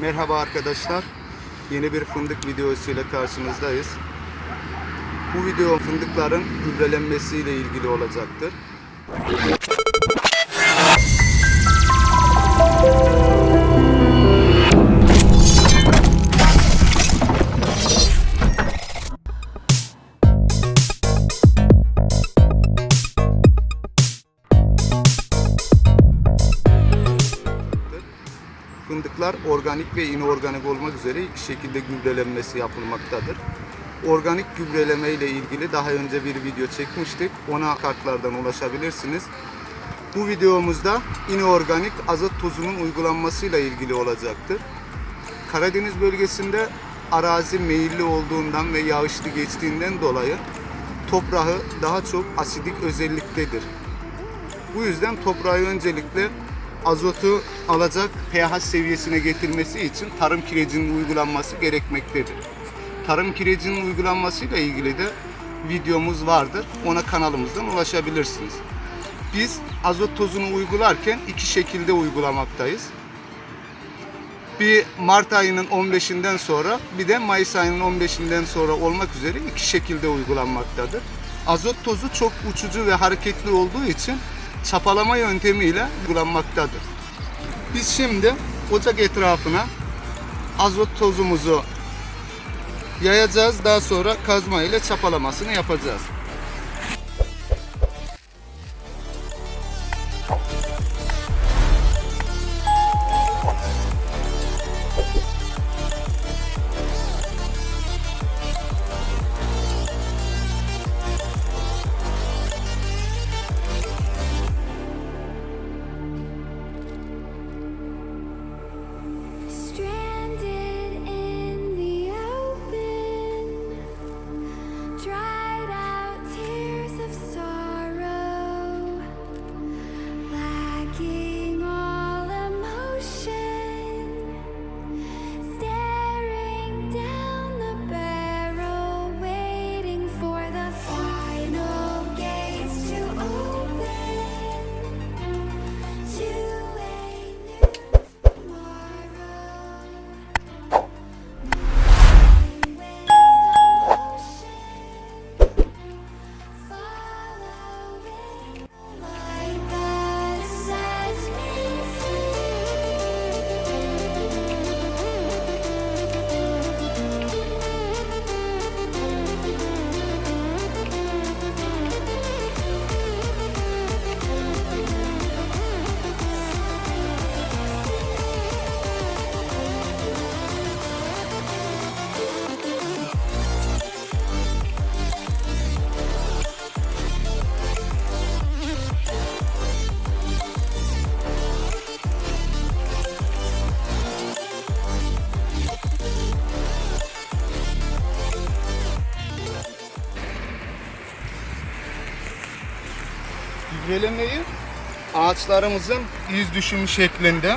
Merhaba arkadaşlar. Yeni bir fındık videosuyla karşınızdayız. Bu video fındıkların gübrelenmesiyle ilgili olacaktır. Fındıklar organik ve inorganik olmak üzere iki şekilde gübrelenmesi yapılmaktadır. Organik gübreleme ile ilgili daha önce bir video çekmiştik. Ona kartlardan ulaşabilirsiniz. Bu videomuzda inorganik azot tozunun uygulanmasıyla ilgili olacaktır. Karadeniz bölgesinde arazi meyilli olduğundan ve yağışlı geçtiğinden dolayı toprağı daha çok asidik özelliktedir. Bu yüzden toprağı öncelikle azotu alacak pH seviyesine getirmesi için tarım kirecinin uygulanması gerekmektedir. Tarım kirecinin uygulanmasıyla ilgili de videomuz vardır. Ona kanalımızdan ulaşabilirsiniz. Biz azot tozunu uygularken iki şekilde uygulamaktayız. Bir Mart ayının 15'inden sonra bir de Mayıs ayının 15'inden sonra olmak üzere iki şekilde uygulanmaktadır. Azot tozu çok uçucu ve hareketli olduğu için çapalama yöntemiyle uygulanmaktadır. Biz şimdi ocak etrafına azot tozumuzu yayacağız. Daha sonra kazma ile çapalamasını yapacağız. Gübrelemeyi ağaçlarımızın iz düşümü şeklinde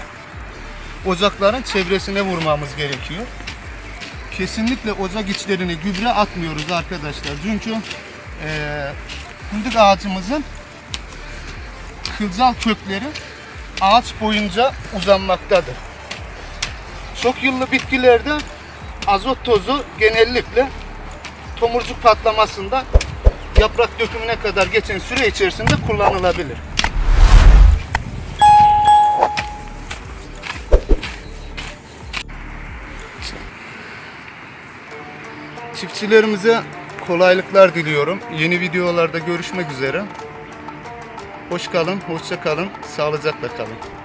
ocakların çevresine vurmamız gerekiyor. Kesinlikle ocak içlerine gübre atmıyoruz arkadaşlar. Çünkü eee fındık ağacımızın kılcal kökleri ağaç boyunca uzanmaktadır. Çok yıllı bitkilerde azot tozu genellikle tomurcuk patlamasında yaprak dökümüne kadar geçen süre içerisinde kullanılabilir. Çiftçilerimize kolaylıklar diliyorum. Yeni videolarda görüşmek üzere. Hoş kalın, hoşça kalın, sağlıcakla kalın.